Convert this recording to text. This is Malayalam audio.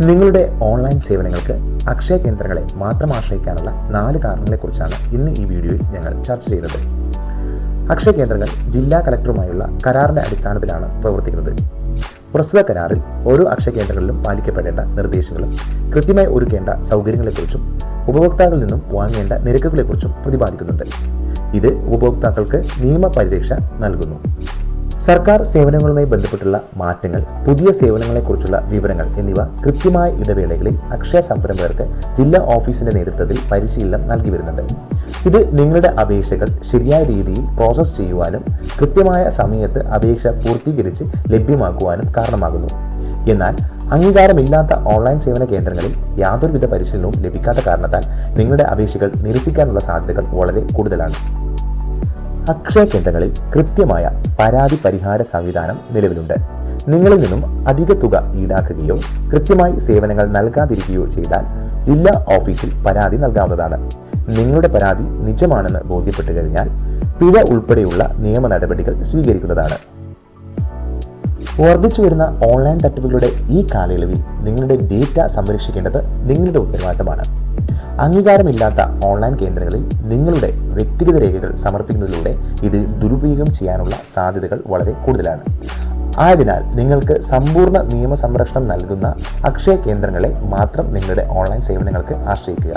നിങ്ങളുടെ ഓൺലൈൻ സേവനങ്ങൾക്ക് അക്ഷയ കേന്ദ്രങ്ങളെ മാത്രം ആശ്രയിക്കാനുള്ള നാല് കാരണങ്ങളെക്കുറിച്ചാണ് ഇന്ന് ഈ വീഡിയോയിൽ ഞങ്ങൾ ചർച്ച ചെയ്തത് അക്ഷയ കേന്ദ്രങ്ങൾ ജില്ലാ കലക്ടറുമായുള്ള കരാറിന്റെ അടിസ്ഥാനത്തിലാണ് പ്രവർത്തിക്കുന്നത്. പ്രസ്തുത കരാറിൽ ഓരോ അക്ഷയ കേന്ദ്രങ്ങളിലും പാലിക്കപ്പെടേണ്ട നിർദ്ദേശങ്ങളും കൃത്യമായി ഒരുക്കേണ്ട സൗകര്യങ്ങളെക്കുറിച്ചും ഉപഭോക്താക്കളിൽ നിന്നും വാങ്ങേണ്ട നിരക്കുകളെക്കുറിച്ചും പ്രതിപാദിക്കുന്നുണ്ട്. ഇത് ഉപഭോക്താക്കൾക്ക് നിയമപരിരക്ഷ നൽകുന്നു. സർക്കാർ സേവനങ്ങളുമായി ബന്ധപ്പെട്ടുള്ള മാറ്റങ്ങൾ പുതിയ സേവനങ്ങളെക്കുറിച്ചുള്ള വിവരങ്ങൾ എന്നിവ കൃത്യമായ ഇടവേളകളിൽ അക്ഷയ സംരംഭകർക്ക് ജില്ലാ ഓഫീസിന്റെ നേതൃത്വത്തിൽ പരിശീലനം നൽകി വരുന്നുണ്ട്. ഇത് നിങ്ങളുടെ അപേക്ഷകൾ ശരിയായ രീതിയിൽ പ്രോസസ്സ് ചെയ്യുവാനും കൃത്യമായ സമയത്ത് അപേക്ഷ പൂർത്തീകരിച്ച് ലഭ്യമാക്കുവാനും കാരണമാകുന്നു. എന്നാൽ അംഗീകാരമില്ലാത്ത ഓൺലൈൻ സേവന കേന്ദ്രങ്ങളിൽ യാതൊരുവിധ പരിശീലനവും ലഭിക്കാത്ത കാരണത്താൽ നിങ്ങളുടെ അപേക്ഷകൾ നിരസിക്കാനുള്ള സാധ്യതകൾ വളരെ കൂടുതലാണ്. അക്ഷയ കേന്ദ്രങ്ങളിൽ കൃത്യമായ പരാതി പരിഹാര സംവിധാനം നിലവിലുണ്ട്. നിങ്ങളിൽ നിന്നും അധിക തുക ഈടാക്കുകയോ കൃത്യമായി സേവനങ്ങൾ നൽകാതിരിക്കുകയോ ചെയ്താൽ ജില്ലാ ഓഫീസിൽ പരാതി നൽകാവുന്നതാണ്. നിങ്ങളുടെ പരാതി നിജമാണെന്ന് ബോധ്യപ്പെട്ടു കഴിഞ്ഞാൽ പിഴ ഉൾപ്പെടെയുള്ള നിയമ നടപടികൾ സ്വീകരിക്കുന്നതാണ്. വർദ്ധിച്ചു വരുന്ന ഓൺലൈൻ തട്ടിപ്പുകളുടെ ഈ കാലയളവിൽ നിങ്ങളുടെ ഡേറ്റ സംരക്ഷിക്കേണ്ടത് നിങ്ങളുടെ ഉത്തരവാദിത്തമാണ്. അംഗീകാരമില്ലാത്ത ഓൺലൈൻ കേന്ദ്രങ്ങളിൽ നിങ്ങളുടെ വ്യക്തിഗത രേഖകൾ സമർപ്പിക്കുന്നതിലൂടെ ഇത് ദുരുപയോഗം ചെയ്യാനുള്ള സാധ്യതകൾ വളരെ കൂടുതലാണ്. ആയതിനാൽ നിങ്ങൾക്ക് സമ്പൂർണ നിയമ സംരക്ഷണം നൽകുന്ന അക്ഷയ കേന്ദ്രങ്ങളെ മാത്രം നിങ്ങളുടെ ഓൺലൈൻ സേവനങ്ങൾക്ക് ആശ്രയിക്കുക.